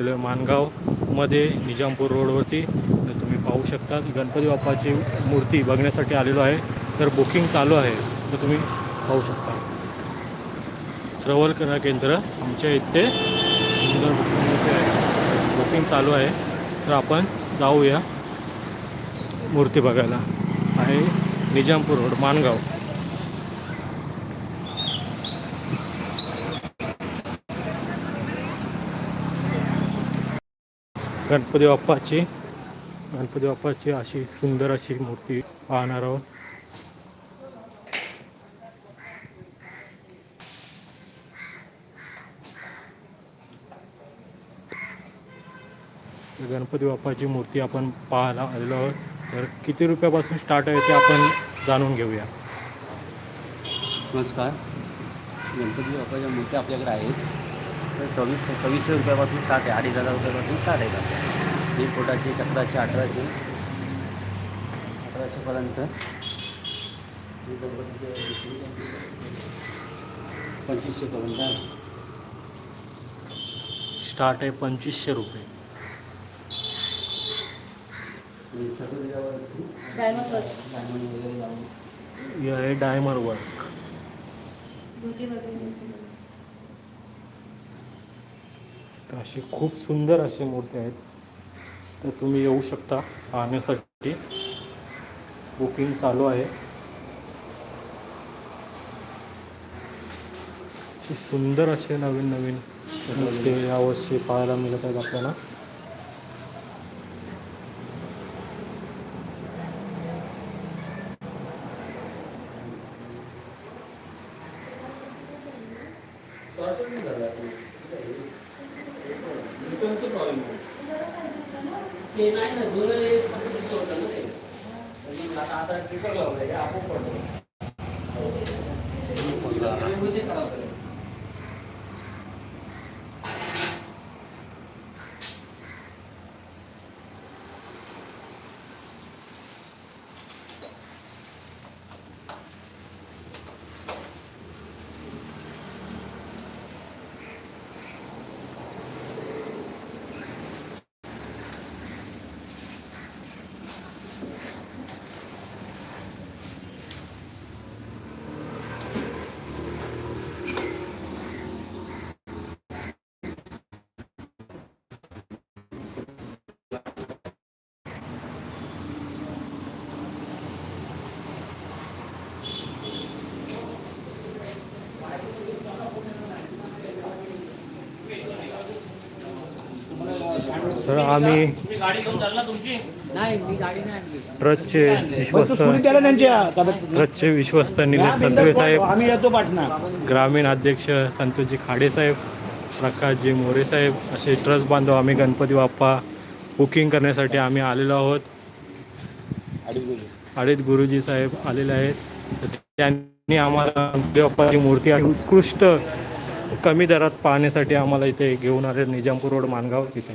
मानगावमध्ये निजामपूर रोडवरती तर तुम्ही पाहू शकता गणपती बाप्पाची मूर्ती बघण्यासाठी आलेलो आहे. तर बुकिंग चालू आहे. तर तुम्ही पाहू शकता. श्रवण केंद्र आमच्या इथे सुंदर बुकिंग आहे. बुकिंग चालू आहे. तर आपण जाऊया मूर्ती बघायला. आहे निजामपूर रोड माणगाव गणपती बाप्पाची. गणपती बाप्पाची अशी सुंदर अशी मूर्ती पाहणार आहोत. गणपती बाप्पाची मूर्ती आपण पाहायला आलेलो आहोत. तर किती रुपयापासून स्टार्ट आहे ते आपण जाणून घेऊया. नमस्कार. गणपती बाप्पाच्या मूर्त्या आपल्याकडे आहेत. तर सव्वीस सव्वीसशे रुपयापासून स्टार्ट आहे. अडीच हजार रुपयापासून स्टार्ट आहे. का तीन फुटाचे चक्राचे अठराशे अठराशेपर्यंत पंचवीसशेपर्यंत स्टार्ट आहे. पंचवीसशे रुपये. आणि सगळं त्याच्यावरती डायमंड वर्क डायमंड वगैरे लावून. हे आहे डायमर वर्क तर अशी खूप सुंदर अशी मूर्ती आहेत. तर तुम्ही येऊ शकता पाहण्यासाठी. बुकिंग चालू आहे. अशी सुंदर असे नवीन नवीन ते यावर्षी पाहायला मिळत आहेत आपल्याला. ते नाही ना जुनं हे पद्धतीचं होतं ना ते. आता आता ट्रिकर लावलं हे आपोआप पडतं म्हणजे खराब तर आम्ही नाही मी गाडी नाही आणली. ट्रस्टचे विश्वस्त. ट्रस्टचे विश्वस्त निलेश सत्वे साहेब. आम्ही येतो पाठना ग्रामीण अध्यक्ष संतोषजी खाडेसाहेब प्रकाशजी मोरे साहेब असे ट्रस्ट बांधव आम्ही गणपती बाप्पा बुकिंग करण्यासाठी आम्ही आलेलो आहोत. अडीत गुरुजी साहेब आलेले आहेत. त्यांनी आम्हाला गणपती बाप्पाची मूर्ती आणि उत्कृष्ट कमी दरात पाहण्यासाठी आम्हाला इथे घेऊन आले निजामपूर रोड मानगाव इथे.